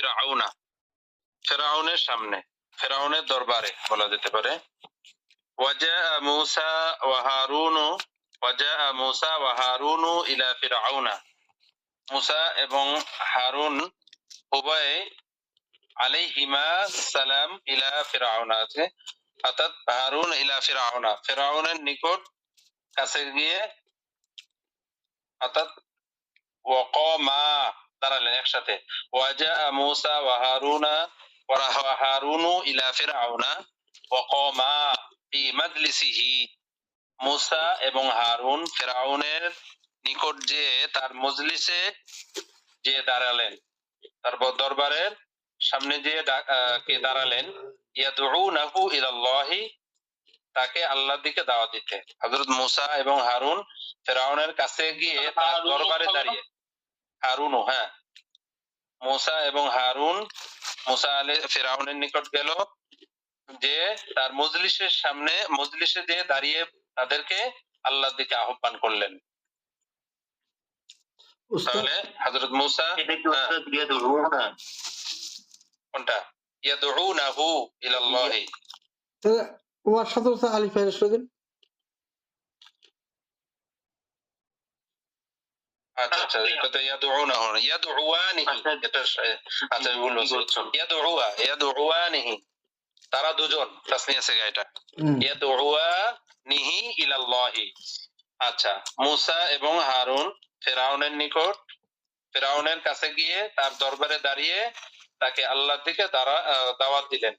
ফিরাউনা, ফেরাউনের সামনে, ফেরাউনের দরবারে বলা যেতে পারে। ওয়াজা মুসা ওয়া হারুনু, ওয়াজা মুসা ওয়া হারুনু ইলা মুসা এবং হারুন উভয়ে আলাইহিমা সালাম ইলা আছে। অর্থাৎ হারুন ইলা ফিরাউনা, ফিরাউনের নিকট কাছে গিয়ে অর্থাৎ ওয়াকামা দাঁড়ালেন একসাথে। ওয়াজা মুসা ইলা ফি মাজলিসিহি। মুসা এবং হারুন নিকট যে তার মজলিসে যে দাঁড়ালেন তারপর দরবারের সামনে যে কে দাঁড়ালেন, ইয়াদউনাহু ইলাল্লাহি, তাকে আল্লাহর দিকে দাওয়া দিতে হযরত মুসা এবং হারুন ফেরাউনের কাছে গিয়ে তার দরবারে দাঁড়িয়ে হারুনও হ্যাঁ। মুসা এবং হারুন মুসা আলে ফেরাউনের নিকট গেল যে তার মজলিসের সামনে মজলিসে যে দাঁড়িয়ে তাদেরকে আল্লাহর দিকে আহ্বান করলেন। তাহলে হযরত মুসা উস্তাদ ইয়াদউনা কোনটা? ইয়াদউনাহু ইলাল্লাহি। তাহলে ওয়ার সাথে আলিফ ফাইজ করে দিন। আচ্ছা, আচ্ছা, হ্যাঁ। আচ্ছা, তারা দুজন আছে আচ্ছা মুসা এবং হারুন ফেরাউনের নিকট ফেরাউনের কাছে গিয়ে তার দরবারে দাঁড়িয়ে তাকে আল্লাহর দিকে দাওয়াত দিলেন।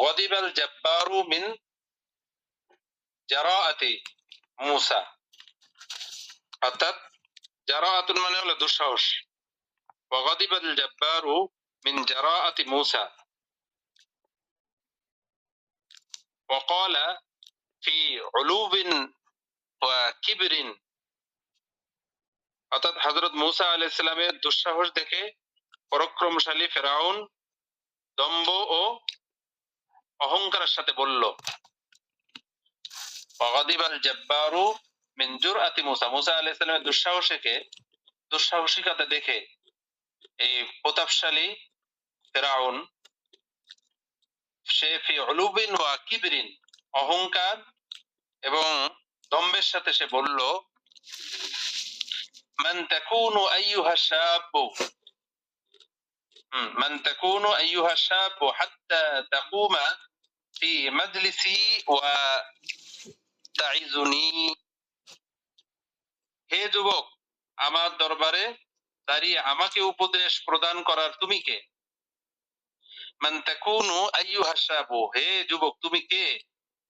গদিবাল জব্বারু মিন জারাআতি মুসা। অর্থাৎ জারাআতুন মানে হলো দুঃসাহস وغضب الجبار من جراءة موسى وقال في علو وكبر অর্থাৎ হযরত মুসা আলাইহিস সালামের দুঃসাহস দেখে পরাক্রমশালী ফেরাউন দম্ভ ও অহংকারের সাথে বলল وغضب الجبار من جرأة মুসা মুসা আলাইহিস সালামের দুঃসাহসকে দুঃসাহসিকতা দেখে এই প্রতাপশালী ফেরাউন সে ফি উলুবিন ওয়া কিবরিন অহংকার এবং দম্বের সাথে সে বলল মান তাকুনু আইয়ুহা শাবু হুম, মান তাকুনু আইয়ুহা শাবু হাত্তা তাকুমা ফি মাজলিসি ওয়া তাইজুনি হে যুবক, আমার দরবারে দাঁড়িয়ে আমাকে উপদেশ প্রদান করার তুমি কে? হে যুবক, তুমি কে?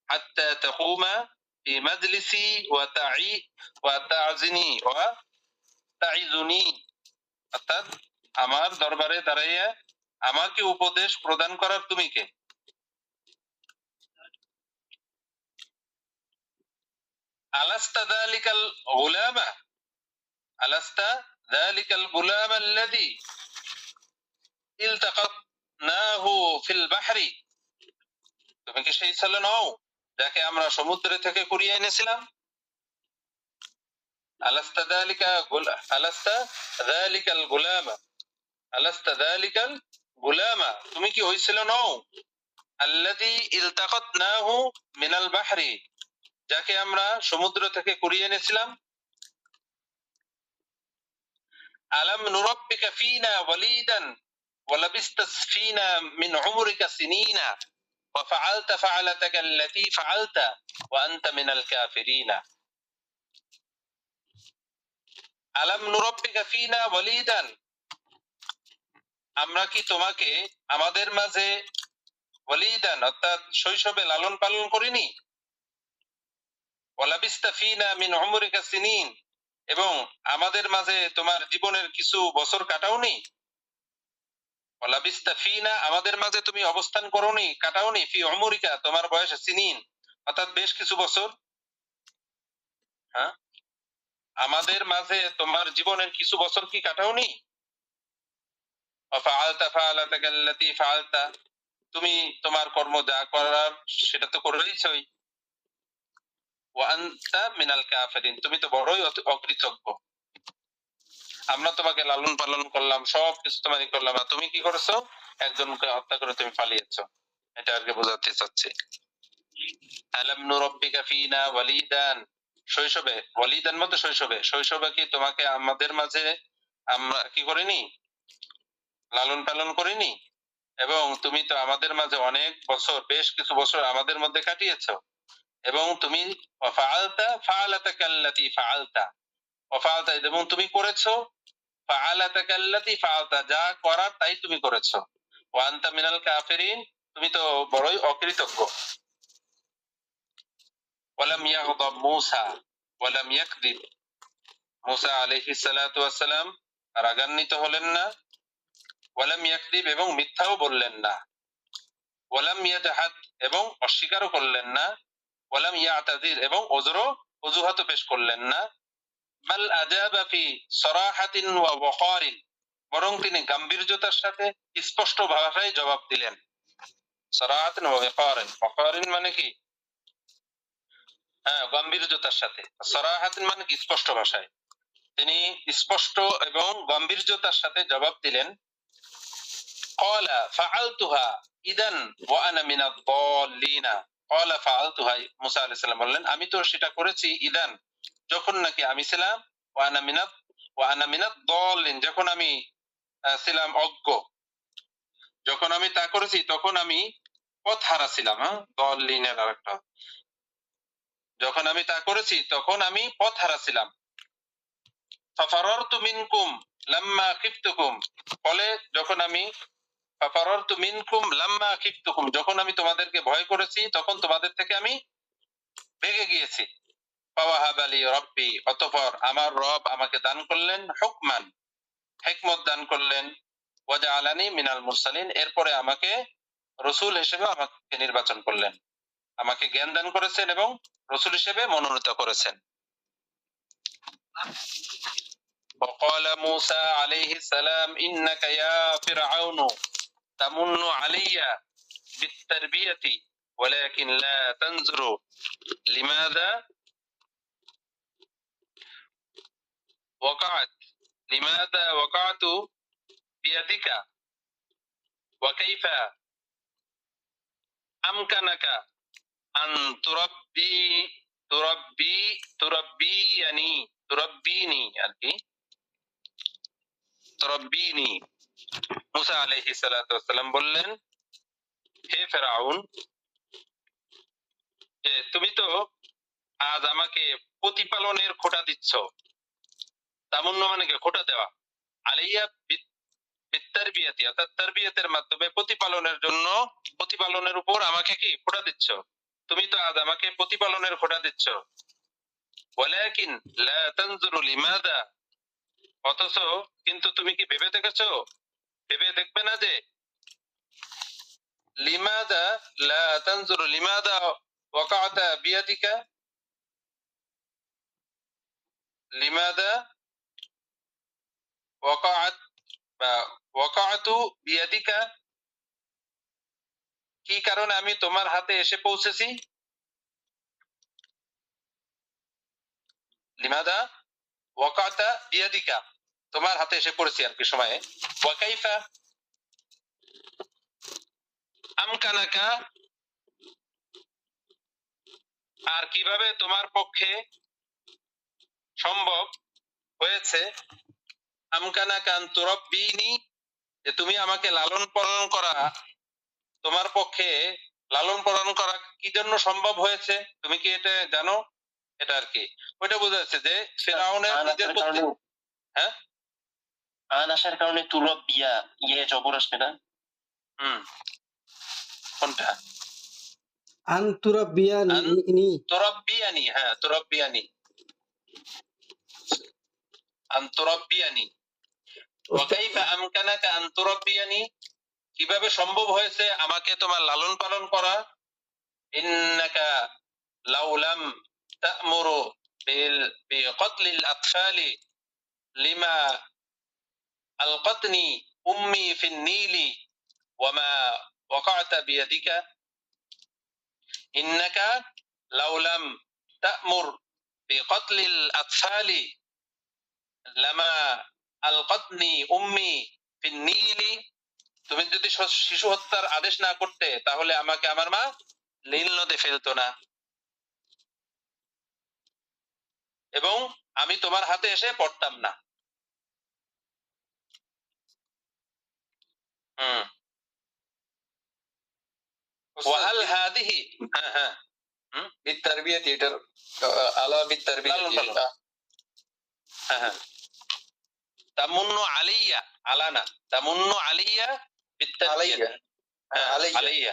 আমার দরবারে দাঁড়াইয়া আমাকে উপদেশ প্রদান করার তুমি কে? আলাস্তা যালিকাল গুলামা আলাস্তা যালিকাল গুলাম আল্লাযী ইলতাকাতনাহু ফিল বাহরি তুমি কি সেই ছেলে নও যাকে আমরা সমুদ্র থেকে কুড়িয়ে এনেছিলাম আলাস্তা যালিকা গুল- আলাস্তা যালিকাল গুলামা আলাস্তা যালিকাল গুলামা তুমি কি ওই ছেলে নও আল্লাযী ইলতাকাতনাহু মিনাল বাহরি যাকে আমরা সমুদ্র থেকে কুড়িয়ে এনেছিলাম আলাম নুরাব্বিকা ফিনা ওয়ালিদান ولبست فينا من عمرك سنين وفعلت فعلتك التي فعلت وأنت من الكافرين আলাম নুরাব্বিকা ফিনা ওয়ালিদান আমরা কি তোমাকে আমাদের মাঝে ওয়ালিদান অর্থাৎ শৈশবে লালন পালন করিনি এবং আমাদের মাঝে তোমার জীবনের কিছু বছর কাটাওনি? আমাদের মাঝে তুমি অবস্থান করোনি, কাটাওনি, ফি উমরিকা, তোমার বয়স সিনিন। অর্থাৎ বেশ কিছু বছর। হ্যাঁ? আমাদের মাঝে তোমার জীবনের কিছু বছর কি কাটাওনি? তুমি তোমার কর্ম যা করার, সেটা তো করেইছই। তুমি তো বড়ই অকৃতজ্ঞ। আমরা তোমাকে লালন পালন করলাম সব কিছু তোমারই করলাম, আর তুমি কি করেছ? একজনকে হত্যা করে তুমি পালিয়েছো এটা আর কি বোঝাতে চাচ্ছি। শৈশবে, ওয়ালিদান মধ্যে শৈশবে। শৈশবে কি তোমাকে আমাদের মাঝে আমরা কি করিনি? লালন পালন করিনি? এবং তুমি তো আমাদের মাঝে অনেক বছর, বেশ কিছু বছর আমাদের মধ্যে কাটিয়েছো। এবং তুমি ফাআলতা ফাআলাতা কাল্লাতি ফাআলতা। ওয়াফালতা এবং তুমি করেছ? ফাআলাতা ফাআলতা, যা তাই তুমি করেছ। ওয়া আনতা মিনাল কাফিরিন, তুমি তো বড়ই অকৃতজ্ঞ। ওয়ালাম ইয়াগদাব মূসা, ওয়ালাম ইয়াকদিব। মূসা সালাতু রাগান্বিত হলেন না। ওয়ালাম ইয়াকদিব এবং মিথ্যাও বললেন না। ওয়ালাম ইয়াজহাদ এবং অস্বীকারও করলেন না। ওয়ালাম ইয়াতাযির, এবং ওযরও অজুহাত পেশ করলেন না। বাল আজাবা ফি সরাহাতিন ওয়া ওয়াকারিন, বরং তিনি গাম্ভীর্যতার সাথে স্পষ্ট ভাষায় জবাব দিলেন। সরাহাতিন ওয়া ওয়াকারিন ওয়াকারিন মানে কি? হ্যাঁ গাম্ভীর্যতার সাথে। সরাহাতিন মানে কি? স্পষ্ট ভাষায়। তিনি স্পষ্ট এবং গাম্ভীর্যতার সাথে জবাব দিলেন কলা ফাআলতুহা ইদান ওয়া আনা মিনাদ দাল্লিনা কলা ফাল তুহাই মুসা আলাহ সাল্লাম বললেন আমি তো সেটা করেছি ইদান যখন নাকি আমি ছিলাম হ্যাঁ? ওয়ানা মিনাত ওয়ানা মিনাত দলিন যখন আমি ছিলাম অজ্ঞ যখন আমি তা করেছি তখন আমি পথ হারা ছিলাম হ্যাঁ? দলিনের আর একটা যখন আমি তা করেছি, তখন আমি পথ হারা ছিলাম। তুমিন কুম লাম্মা কিফতুকুম ফলে যখন আমি ফাফারারতু মিনকুম লাম্মা খিফতুকুম যখন আমি তোমাদেরকে ভয় করেছি তখন তোমাদের থেকে আমি ভেগে গিয়েছি ফাওয়াহাব আলী রব্বি অতঃপর আমার রব আমাকে দান করলেন হুকমান হিকমত দান করলেন ওয়াজা আলানি মিনাল মুরসালিন এরপরে আমাকে রসুল হিসেবে আমাকে নির্বাচন করলেন আমাকে জ্ঞান দান করেছেন এবং রসুল হিসেবে মনোনীত করেছেন وقال موسى عليه السلام إنك يا فرعون تمن علي بالتربية ولكن لا تنظر لماذا؟ وقعت. لماذا وقعت بيدك؟ وكيف أمكنك أن تربي تربي تربيني تربيني يعني تربيني. মুসা আলাইহি সালাম বললেন, হে ফেরাউন তুমি তো আজ আমাকে প্রতিপালনের খোটা দিচ্ছ। তামুন্ন মানে কি খোটা দেওয়া। আলাইয়া বিত্তারবিয়াতি, অর্থাৎ তারবিয়াতের মাধ্যমে প্রতিপালনের জন্য প্রতিপালনের উপর আমাকে কি খোটা দিচ্ছ? তুমি তো আজ আমাকে প্রতিপালনের খোটা দিচ্ছ। ওয়ালাকিন লা তানজুরু লিমাদা, অথচ কিন্তু তুমি কি ভেবে দেখেছ ভেবে দেখবে না যে লিমাদা লা তানজুরু লিমাদা ওয়াকাতা বিয়াদিকা লিমাদা ওয়াকাত বা ওয়াকাতু বিয়াদিকা কি কারণে আমি তোমার হাতে এসে পৌঁছেছি লিমাদা ওয়াকাতা বিয়াদিকা তোমার হাতে এসে পড়েছি আর কি সময়ে। ওয়াকাইফা আমকানাকা আর কীভাবে তোমার পক্ষে সম্ভব হয়েছে? আমকানাকা তুরব্বিনি যে তুমি আমাকে লালন পালন করা তোমার পক্ষে লালন পালন করা কি জন্য সম্ভব হয়েছে? তুমি কি এটা জানো? এটা আর কি। ওইটা বোঝা যাচ্ছে যে ফেরাউনের নিজের হ্যাঁ? আন আসার কারণে তুরব বিয়া ইয়ে জবর আসবে না? হুম। কোনটা? আন- তুরব্বিয়ানি হ্যাঁ তুরব্বিয়ানি আন তুরব্বিয়ানি ওয়াকাইফা আমকানাকা আন তুরব্বিয়ানি কীভাবে সম্ভব হয়েছে আমাকে তোমার লালন পালন করা? ইন্নাকা লাউলাম তা'মুরু বিল বিকতলিল আতফালি লিমা আলকাতনি উম্মি ফিন নীলি ওয়ামা وقعت بيدك إنك لو لم تأمر بقتل الأطفال لما আলকাতনি উম্মি ফিন নীলি তুমি যদি শ- শিশু হত্যার আদেশ না করতে তাহলে আমাকে আমার মা নীল নদে ফেলতো না এবং আমি তোমার হাতে এসে পড়তাম না ওয়াহাল হাদিহি হ্যাঁ এটার আলা তামুন্নু আলাইয়া আলানা তামুন্নু আলাইয়া। আলাইয়া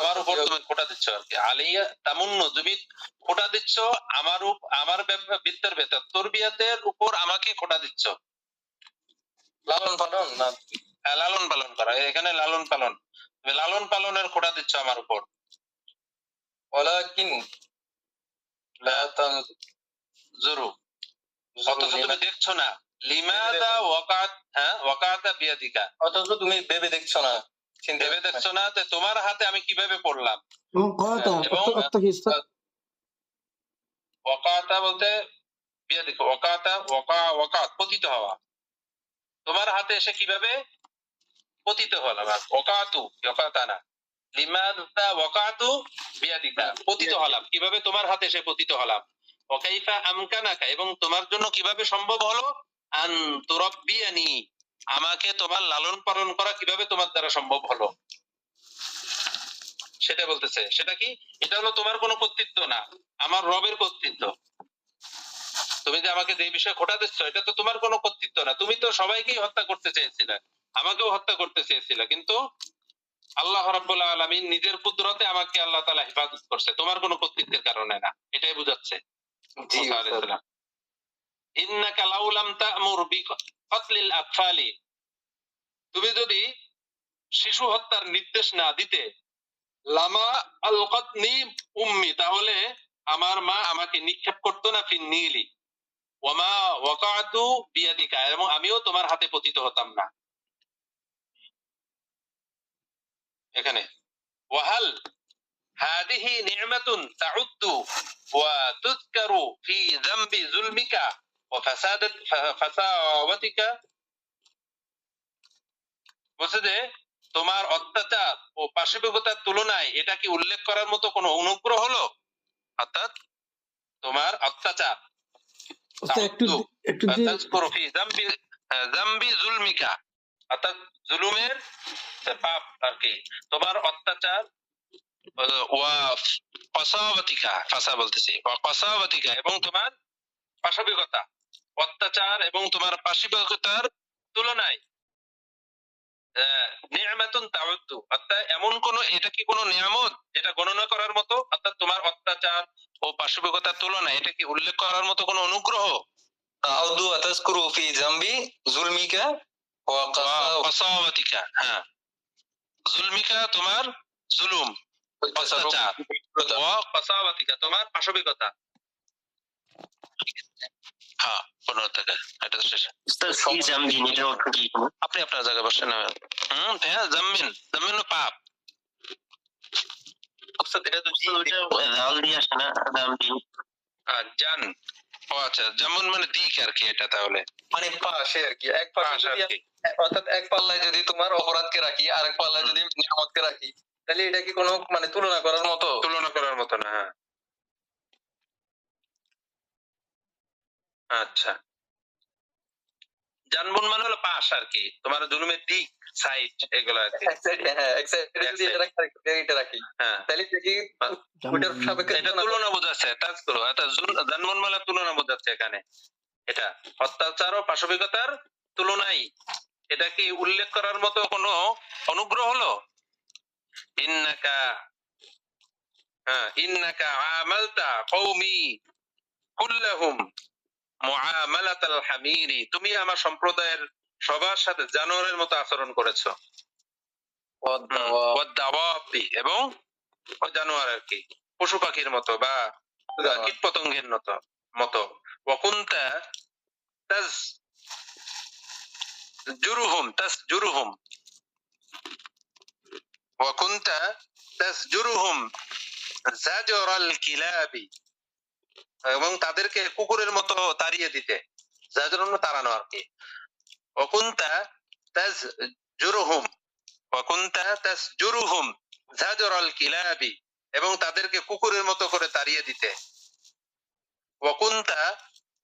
আমার উপর তুমি খোটা দিচ্ছ আর কি। আলাইয়া তামুন্নু তুমি খোটা দিচ্ছ আমার আমার বিত্তের ভেতর। তোর বিয়াতের উপর আমাকে খোটা দিচ্ছ। লালন পালন না? হ্যাঁ, লালন পালন করা। এখানে লালন পালন। তুমি লালন পালনের খোটা দিচ্ছ আমার উপর। ওয়ালাকিন লা তান জরু অথচ তুমি দেখছ না। লিমাদা ওয়াকাত হ্যাঁ ওয়াকাতা বিয়াদিকা। অথচ তুমি ভেবে দেখছ না। ভেবে দেখছ না যে তোমার হাতে আমি কীভাবে পড়লাম? ওয়াকাতা বলতে বিয়াদিকা। ওয়াকাতা ওয়াকা ওয়াকাত পতিত হওয়া। তোমার হাতে এসে কীভাবে পতিত হলাম? ওকাতু ওকাতা না লিমাদা বিয়াদিকা, পতিত হলাম। কীভাবে তোমার হাতে এসে পতিত হলাম? আমকানাকা, এবং তোমার জন্য কীভাবে সম্ভব হলো? আন তুরাব্বিয়ানি, আমাকে তোমার লালন পালন করা কীভাবে তোমার দ্বারা সম্ভব হলো? সেটা বলতেছে। সেটা কি? এটা হলো তোমার কোনো কর্তৃত্ব না। আমার রবের কর্তৃত্ব। তুমি যে আমাকে যে বিষয়ে খোটা দিচ্ছ এটা তো তোমার কোনো কর্তৃত্ব না। তুমি তো সবাইকেই হত্যা করতে চেয়েছিলে। আমাকেও হত্যা করতে চেয়েছিলে। কিন্তু আল্লাহ রাব্বুল আলামিন নিজের কুদরতে আমাকে আল্লাহ তাআলা হেফাজত করছে। তোমার কোনো কর্তৃত্বের কারণে না। এটাই বুঝাচ্ছে। মুসা আলাইহিস সালাম। ইন্নাকা লাউ তা'মুর বিকতলিল আতফালি। তুমি যদি শিশু হত্যার নির্দেশ না দিতে লামা আলকাতনি উম্মি তাহলে আমার মা আমাকে নিক্ষেপ করতো না ফিন নীলি ওয়ামা ওয়াকাতু বিয়াদিকা এবং আমিও তোমার হাতে পতিত হতাম না। এখানে, ওয়াহাল হাদিহি নি'মাতুন তাউদ্দু ওয়া তুযকারু ফি যামবি যুলমিকা ওয়া ফাসাদাত ফাসাওয়াতিকা বলছে যে, তোমার অত্যাচার ও পাশবিকতার তুলনায় এটা কি উল্লেখ করার মতো কোনো অনুগ্রহ হলো? অর্থাৎ, তোমার অত্যাচার অর্থাৎ জুলুমের পাপ আর কি। তোমার অত্যাচার বলতেছি। এবং তোমার পাশবিকতা। অত্যাচার এবং তোমার পাশবিকতার তুলনায় অর্থাৎ এমন কোন এটা কি কোনো নিয়ামত যেটা গণনা করার মতো? অর্থাৎ তোমার অত্যাচার ও পাশবিকতার তুলনায় এটা কি উল্লেখ করার মতো কোনো অনুগ্রহ? আউদু আতাজকুরু ফি জামবি জুলমিকা ওয়া কসাওয়াতিকা হ্যাঁ। জুলমিকা তোমার জুলুম অত্যাচার। ও কসাওয়াতিকা তোমার পাশবিকতা। হ্যাঁ পনেরো থেকে এটা শেষ। আপনি আপনার জায়গায় বসে নেবেন। হম হ্যাঁ জামিন জামিন পাপ। জান ও আচ্ছা যেমন মানে দিক আর কি এটা তাহলে। মানে পাশে আর কি এক পাশে অর্থাৎ এক পাল্লায় যদি তোমার অপরাধকে রাখি আর এক পাল্লায় যদি নিয়ামতকে রাখি তাহলে এটা কি কোনো মানে তুলনা করার মতো? তুলনা করার মতো না হ্যাঁ। আচ্ছা। জানবুন মানে হলো পাশ আর কি তোমার জুলুমের দিক সাইড এগুলো আর কি হ্যাঁ হ্যাঁ। তাহলে কি সাপেক্ষে এটা তুলনা বোঝাচ্ছে তাজ করো এটা জানবুন মানে তুলনা বোঝাচ্ছে এখানে। এটা অত্যাচার ও পাশবিকতার তুলনায় এটা কি উল্লেখ করার মতো কোনো অনুগ্রহ হলো? ইন্নাকা হ্যাঁ ইন্নাকা আমালতা কওমি কুল্লাহুম। হামিরি তুমি আমার সম্প্রদায়ের সবার সাথে জানোয়ারের মতো আচরণ করেছ। এবং জানোয়ার আর কি? পশু পাখির মতো বা কীট পতঙ্গের মতো মতো। ওয়াকুনতা তাজ জুরুহুম তাস জুরুহুম। তাস জুরুহুম জাজরাল কিলাবি। এবং তাদেরকে কুকুরের মতো তাড়িয়ে দিতে জাজরুন তাড়ানো আর কি ওকুন্তা তাজ জুরুহুম ওকুন্তা তাজ জুরুহুম জাজরাল কিলাবি এবং তাদেরকে কুকুরের মতো করে তাড়িয়ে দিতে ওকুন্তা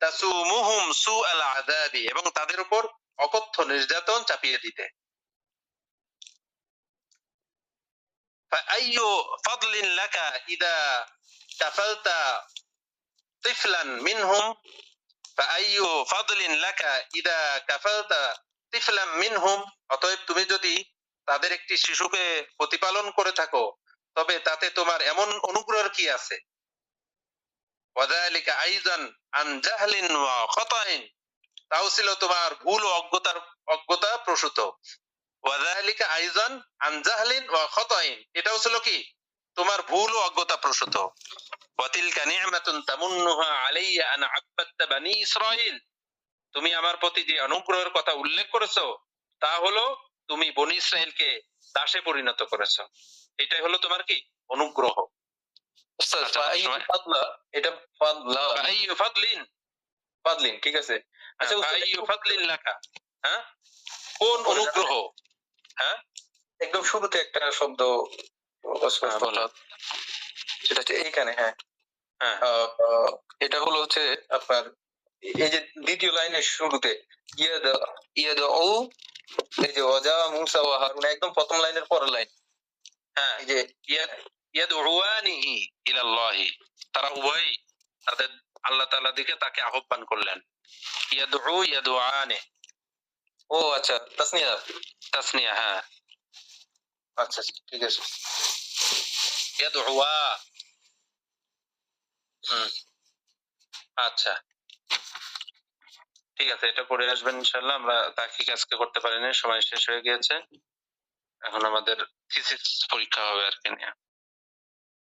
তাসুমুহুম সু আল আদাবি এবং তাদের উপর অকথ্য নির্যাতন চাপিয়ে দিতে فأي فضل لك إذا كفلت طفلا منهم فأي فضل لك إذا كفلت طفلا منهم অতএব তুমি যদি তাদের একটি শিশুকে প্রতিপালন করে থাকো তবে তাতে তোমার এমন অনুগ্রহের কি আছে ওয়াযালিকা আইজান আন জাহলিন ওয়া খাতাইন তাও ছিল তোমার ভুল ও অজ্ঞতার অজ্ঞতা প্রসূত ওয়াযালিকা আইজান আন জাহলিন ওয়া খাতাইন এটাও ছিল কি তোমার ভুল ও অজ্ঞতা প্রসূত। তুমি আমার প্রতি যে অনুগ্রহের কথা উল্লেখ করেছ তা হলো তুমি বনি ইসরাইলকে দাসে পরিণত করেছ। এটাই হলো তোমার কি? অনুগ্রহ। আচ্ছা, এটা ফাদলিন। ঠিক আছে। আচ্ছা ফাদলিন লাকা হ্যাঁ? কোন অনুগ্রহ? একদম শুরুতে একটা শব্দ সেটা হচ্ছে এইখানে হ্যাঁ। হ্যাঁ। এটা হলো হচ্ছে আপনার এই যে দ্বিতীয় লাইনের শুরুতে ইয়াদ ইয়াদ ও এই যে ওজা মুসা ও হারুন একদম প্রথম লাইনের পরের লাইন। হ্যাঁ। এই যে ইয়াদউয়ানিহি ইলাল্লাহি তারা উভয়ই তাদের আল্লাহ তাআলা দিকে তাকে আহ্বান করলেন। ইয়াদউ ইয়াদউআনে। ও আচ্ছা তাসনিয়া। তাসনিয়া হ্যাঁ। আচ্ছা আচ্ছা, ঠিক আছে। ইয়াদউয়া হুম। আচ্ছা। ঠিক আছে, এটা পড়ে আসবেন ইনশাআল্লাহ আমরা তাহকিক আজকে করতে পারিনি, সময় শেষ হয়ে গিয়েছে। এখন আমাদের থিসিস পরীক্ষা হবে আর কি নিয়ে।